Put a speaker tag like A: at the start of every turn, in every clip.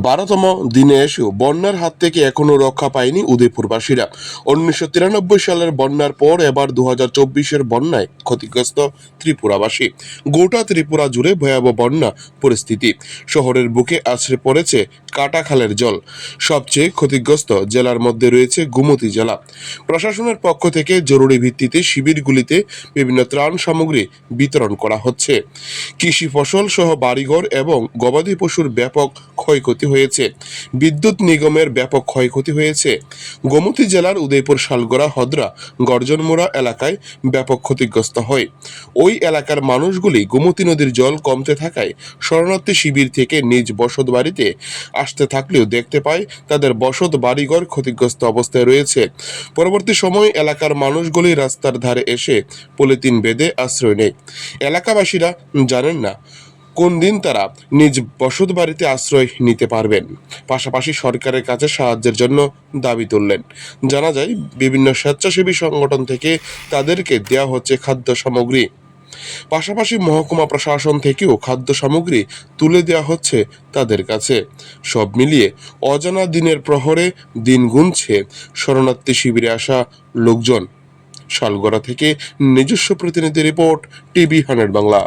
A: বারোতম দিনে এসেও বন্যার হাত থেকে এখনও রক্ষা পায়নি উদয়পুরবাসীরা। উনিশশো তিরানব্বই সালের বন্যার পর এবার দু হাজার চব্বিশের বন্যায় ক্ষতিগ্রস্ত ত্রিপুরাবাসী। গোটা ত্রিপুরা জুড়ে ভয়াবহ বন্যা পরিস্থিতি। শহরের বুকে আছড়ে পড়েছে কাটাখালের জল। সবচেয়ে ক্ষতিগ্রস্ত জেলার মধ্যে রয়েছে গুমতি জেলা। প্রশাসনের পক্ষ থেকে জরুরি ভিত্তিতে শিবিরগুলিতে বিভিন্ন ত্রাণ সামগ্রী বিতরণ করা হচ্ছে। কৃষি ফসল সহ বাড়িঘর এবং গবাদি পশুর ব্যাপক ক্ষয়ক্ষতি হয়েছে। বিদ্যুৎ নিগমের ব্যাপক ক্ষয়ক্ষতি হয়েছে। গোমতী জেলার উদয়পুর, শালগড়া, হদ্রা, গর্জনমোড়া এলাকায় ব্যাপক ক্ষতিগ্রস্ত হয়। ওই এলাকার মানুষগুলি গোমতী নদীর জল কমতে থাকায় শরণার্থী শিবির থেকে নিজ বসত বাড়িতে আসতে থাকলেও দেখতে পায়, তাদের বসত বাড়িঘর ক্ষতিগ্রস্ত অবস্থায় রয়েছে। পরবর্তী সময় এলাকার মানুষগুলি রাস্তার ধারে এসে পলিথিন বেঁধে আশ্রয় নেয়। এলাকাবাসীরা জানেন না কোন দিন তারা নিজ বসত বাড়িতে আশ্রয় নিতে পারবেন? পাশাপাশি সরকারের কাছে সাহায্যের জন্য দাবি তুললেন। জানা যায়, বিভিন্ন স্বেচ্ছাসেবী সংগঠন থেকে তাদেরকে দেওয়া হচ্ছে খাদ্য সামগ্রী। পাশাপাশি মহকুমা প্রশাসন থেকেও খাদ্য সামগ্রী তুলে দেওয়া হচ্ছে তাদের কাছে। সব মিলিয়ে অজানা দিনের প্রহরে দিন গুনছে শরণার্থী শিবিরে আসা লোকজন। শালগড়া থেকে নিজস্ব প্রতিনিধি রিপোর্ট, টিভি হান্ড্রেড বাংলা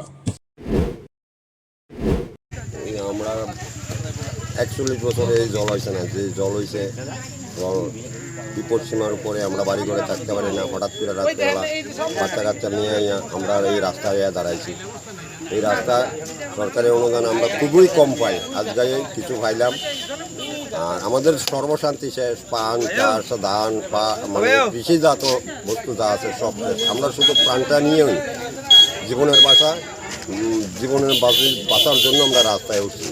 B: এই আমরা একচল্লিশ বছরে এই জল হয়েছে না, যে জল হয়েছে এবং বিপদ সীমার উপরে আমরা বাড়ি করে থাকতে পারি না, হঠাৎ করে রাত্রেবেলা বাচ্চা কাচ্চা নিয়ে আমরা এই রাস্তায় দাঁড়াইছি। এই রাস্তা সরকারি অনুদান আমরা খুবই কম পাই আজ আজকে কিছু পাইলাম। আর আমাদের সর্বশান্তি শেষ, পান, চাষ, ধান, পা মানে কৃষিজাত বস্তু যা আছে সব। আমরা শুধু প্রাণটা নিয়েই জীবনের বাসা জীবনের বাঁচি বাঁচার জন্য আমরা রাস্তায় উঠছি।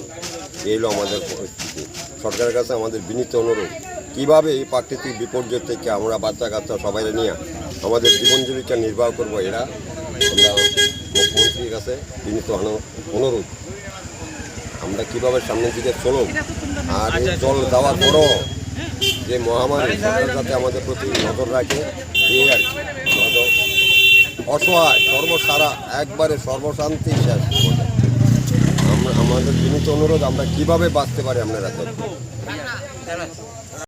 B: এই হলো আমাদের পরিস্থিতি। সরকারের কাছে আমাদের বিনীত অনুরোধ, কীভাবে এই প্রাকৃতিক বিপর্যয় থেকে আমরা বাচ্চা কাচ্চা সবাই নিয়ে আমাদের জীবন জীবিকা নির্বাহ করব, এরা আমরা মুখ্যমন্ত্রীর কাছে বিনীত অনুরোধ। আমরা কীভাবে সামনের দিকে চলো আর এই জল দেওয়ার পরও যে মহামারী সরকার যাতে আমাদের প্রতি নজর রাখে, এই আর কি। অসহায়, সর্বসারা, একবারে সর্বশান্তি শেষ। অনুরোধ আমরা কীভাবে বাঁচতে পারি আপনারা